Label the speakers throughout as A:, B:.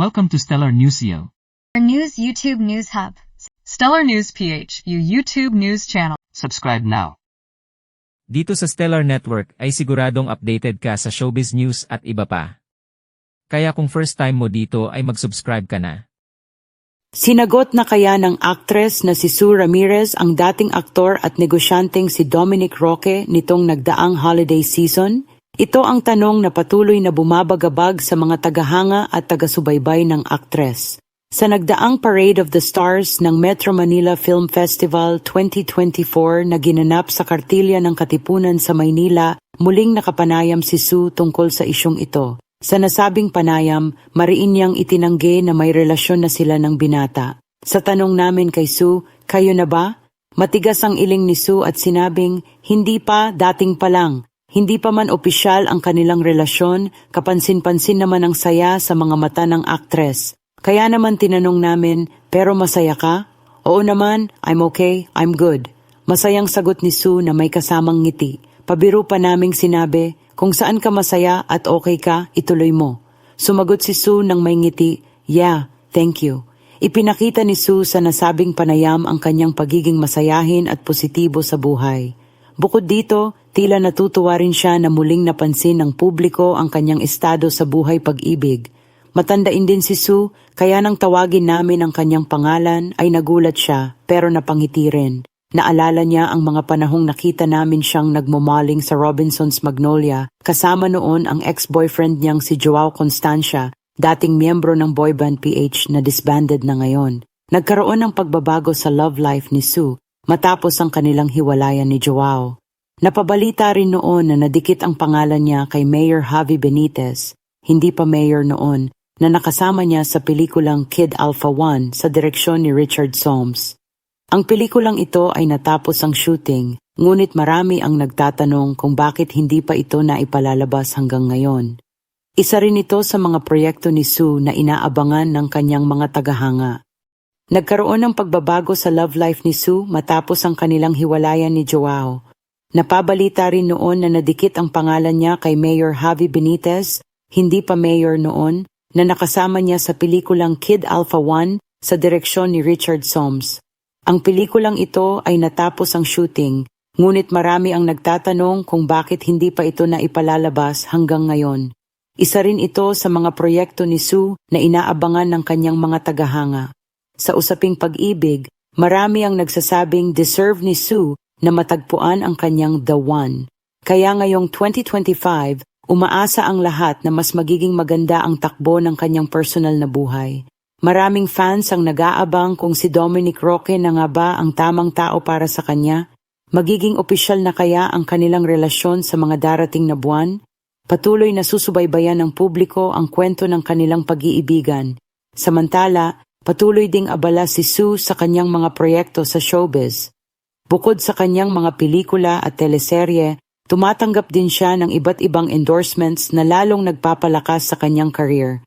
A: Welcome to Stellar Newsio.
B: Our news YouTube News Hub.
C: Stellar News PH, your YouTube news channel.
A: Subscribe now.
D: Dito sa Stellar Network ay siguradong updated ka sa showbiz news at iba pa. Kaya kung first time mo dito ay mag-subscribe ka na.
E: Sinagot na kaya ng aktres na si Sue Ramirez ang dating aktor at negosyanteng si Dominic Roque nitong nagdaang holiday season? Ito ang tanong na patuloy na bumabagabag sa mga tagahanga at taga-subaybay ng aktres. Sa nagdaang Parade of the Stars ng Metro Manila Film Festival 2024 na ginanap sa kartilya ng Katipunan sa Maynila, muling nakapanayam si Sue tungkol sa isyong ito. Sa nasabing panayam, mariin niyang itinanggi na may relasyon na sila ng binata. Sa tanong namin kay Sue, kayo na ba? Matigas ang iling ni Sue at sinabing, hindi pa, dating pa lang. Hindi pa man opisyal ang kanilang relasyon, kapansin-pansin naman ang saya sa mga mata ng aktres. Kaya naman tinanong namin, pero masaya ka? Oo naman, I'm okay, I'm good. Masayang sagot ni Sue na may kasamang ngiti. Pabiro pa naming sinabi, kung saan ka masaya at okay ka, ituloy mo. Sumagot si Sue ng may ngiti, yeah, thank you. Ipinakita ni Sue sa nasabing panayam ang kanyang pagiging masayahin at positibo sa buhay. Bukod dito, tila natutuwa rin siya na muling napansin ng publiko ang kanyang estado sa buhay pag-ibig. Matandain din si Sue, kaya nang tawagin namin ang kanyang pangalan ay nagulat siya pero napangiti rin. Naalala niya ang mga panahong nakita namin siyang nagmumaling sa Robinson's Magnolia, kasama noon ang ex-boyfriend niyang si Joao Constancia, dating miyembro ng boyband PH na disbanded na ngayon. Nagkaroon ng pagbabago sa love life ni Sue matapos ang kanilang hiwalayan ni Joao. Napabalita rin noon na nadikit ang pangalan niya kay Mayor Javi Benitez, hindi pa mayor noon, na nakasama niya sa pelikulang Kid Alpha One sa direksyon ni Richard Soames. Ang pelikulang ito ay natapos ang shooting, ngunit marami ang nagtatanong kung bakit hindi pa ito na ipalalabas hanggang ngayon. Isa rin ito sa mga proyekto ni Sue na inaabangan ng kanyang mga tagahanga. Nagkaroon ng pagbabago sa love life ni Sue matapos ang kanilang hiwalayan ni Joao. Napabalita rin noon na nadikit ang pangalan niya kay Mayor Javi Benitez, hindi pa mayor noon, na nakasama niya sa pelikulang Kid Alpha One sa direksyon ni Richard Soames. Ang pelikulang ito ay natapos ang shooting, ngunit marami ang nagtatanong kung bakit hindi pa ito na ipalalabas hanggang ngayon. Isa rin ito sa mga proyekto ni Sue na inaabangan ng kanyang mga tagahanga. Sa usaping pag-ibig, marami ang nagsasabing deserve ni Sue na matagpuan ang kanyang The One. Kaya ngayong 2025, umaasa ang lahat na mas magiging maganda ang takbo ng kanyang personal na buhay. Maraming fans ang nag-aabang kung si Dominic Roque na nga ba ang tamang tao para sa kanya. Magiging opisyal na kaya ang kanilang relasyon sa mga darating na buwan? Patuloy na susubaybayan ng publiko ang kwento ng kanilang pag-iibigan. Samantala, patuloy ding abala si Sue sa kanyang mga proyekto sa showbiz. Bukod sa kanyang mga pelikula at teleserye, tumatanggap din siya ng iba't ibang endorsements na lalong nagpapalakas sa kanyang career.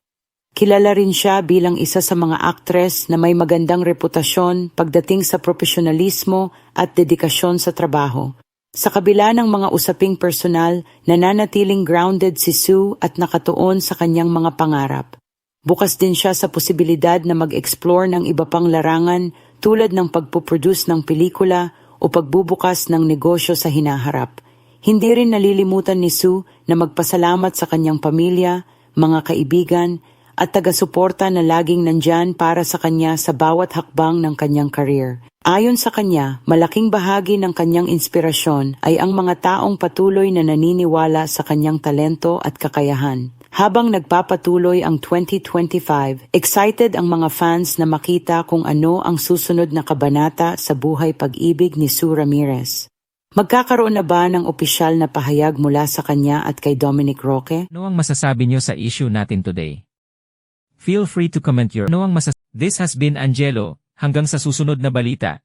E: Kilala rin siya bilang isa sa mga aktres na may magandang reputasyon pagdating sa profesionalismo at dedikasyon sa trabaho. Sa kabila ng mga usaping personal, nananatiling grounded si Sue at nakatuon sa kanyang mga pangarap. Bukas din siya sa posibilidad na mag-explore ng iba pang larangan tulad ng pagpuproduce ng pelikula o pagbubukas ng negosyo sa hinaharap. Hindi rin nalilimutan ni Sue na magpasalamat sa kanyang pamilya, mga kaibigan, at taga-suporta na laging nandyan para sa kanya sa bawat hakbang ng kanyang career. Ayon sa kanya, malaking bahagi ng kanyang inspirasyon ay ang mga taong patuloy na naniniwala sa kanyang talento at kakayahan. Habang nagpapatuloy ang 2025, excited ang mga fans na makita kung ano ang susunod na kabanata sa buhay pag-ibig ni Sue Ramirez. Magkakaroon na ba ng opisyal na pahayag mula sa kanya at kay Dominic Roque?
D: Ano ang masasabi niyo sa issue natin today? Feel free to comment your ano ang masas This has been Angelo, hanggang sa susunod na balita.